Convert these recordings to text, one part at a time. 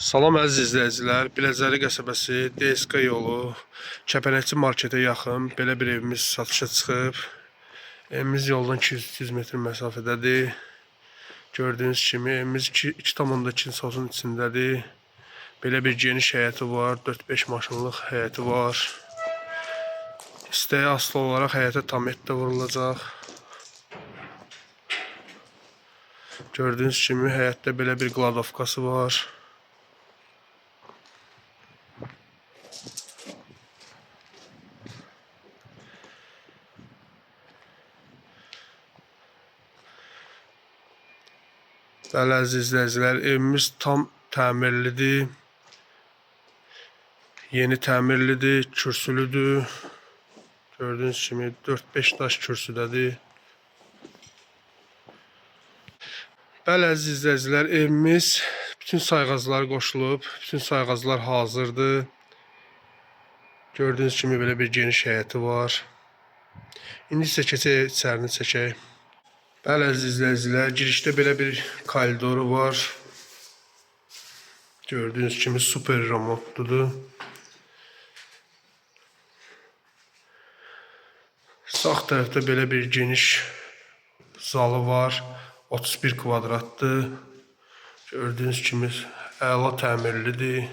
Salam əziz izləyicilər. Biləcəri qəsəbəsi DSK yolu Kəpənəkçi marketə yaxın belə bir evimiz satışa çıxıb. Evimiz yoldan 200 metr məsafədədir. Gördüyünüz kimi evimiz 2,2 sotun içindədir. Belə bir geniş həyəti var, 4-5 maşınlıq həyəti var. İstəyə asılı olaraq həyətə tam et də vurulacaq. Gördüyünüz kimi həyətdə belə bir qladovkası var. Bəli əziz izləyicilər, evimiz tam təmirlidir. Yeni təmirlidir, kürsülüdür. Gördüyünüz kimi 4-5 daş kürsüdədir. Bəli əziz izləyicilər, evimiz bütün sayğaclar qoşulub, bütün sayğaclar hazırdır. Gördüyünüz kimi belə bir geniş həyəti var. İndi isə keçək içərini çəkək. Bəli əziz izləyicilər, girişdə belə bir koridoru var. Gördüyünüz kimi super remontludur. Sağ tərəfdə belə bir geniş zalı var. 31 kvadratdır. Gördüyünüz kimi əla təmirlidir.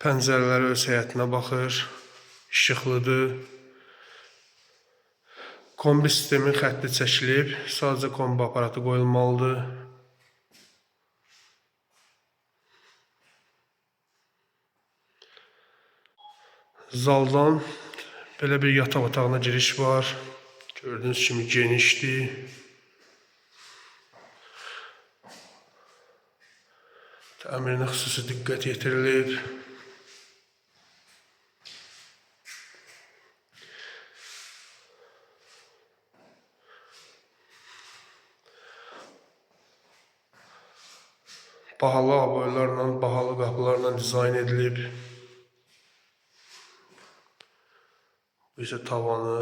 Pəncərələri öz həyətinə baxır. İşıqlıdır. Kombi sistemin xətti çəkilib. Sadəcə kombi aparatı qoyulmalıdır. Zaldan belə bir yataq otağına giriş var. Gördüyünüz kimi genişdir. Təmirinə xüsusi diqqət yetirilib. Bahalı aboylarla, bahalı qapılarla dizayn edilib. Bu isə tavanı.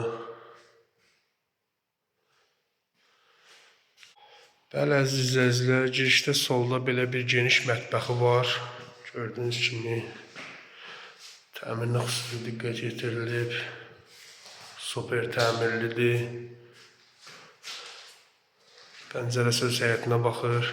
Bəli, əziz izləyicilər, girişdə solda belə bir geniş mətbəxi var. Gördüyünüz kimi təmirinə xüsusi diqqət yetirilib. Super təmirlidir. Pəncərəsi öz həyətinə baxır.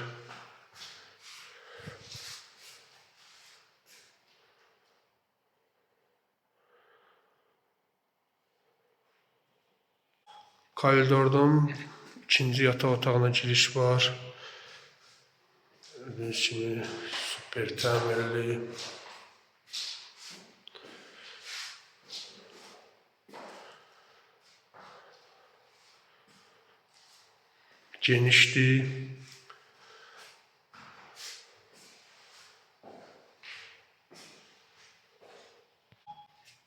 Koridordan ikinci yataq otağına giriş var. Gördüğünüz gibi süper təmirli. Genişdir.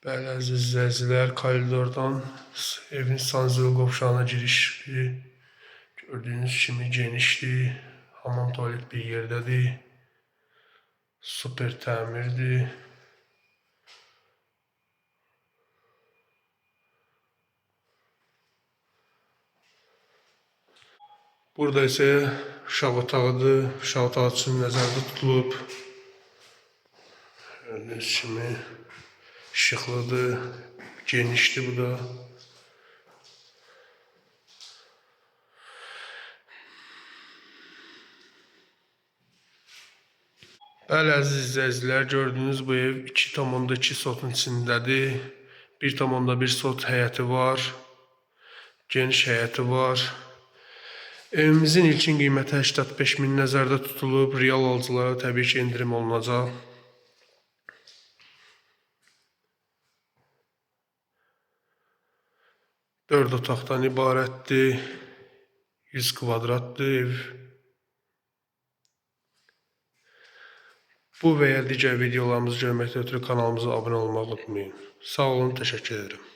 Bəli əziz izləyicilər, koridordan evin sanzil qovşağına girişdir. Gördüyünüz kimi genişdir. Hamam tualet bir yerdədir. Super təmirdir. Burada isə uşaq otağıdır. Uşaq otağı üçün nəzərdə tutulub. Gördüyünüz kimi işıqlıdır, genişdir bu da. Bəli əziz izləyicilər, gördüyünüz bu ev 2,2 sotun içindədir. 1,1 sot həyəti var. Geniş həyəti var. Evimizin ilkin qiyməti 85 min nəzərdə tutulub. Real alıcılara təbii ki endirim olunacaq. 4 otaqdan ibarətdir. 100 kvadratdır ev. Bu və ya digər videolarımızı görməkdən ötürü kanalımıza abunə olmağı unutmayın. Sağ olun, təşəkkür ederim.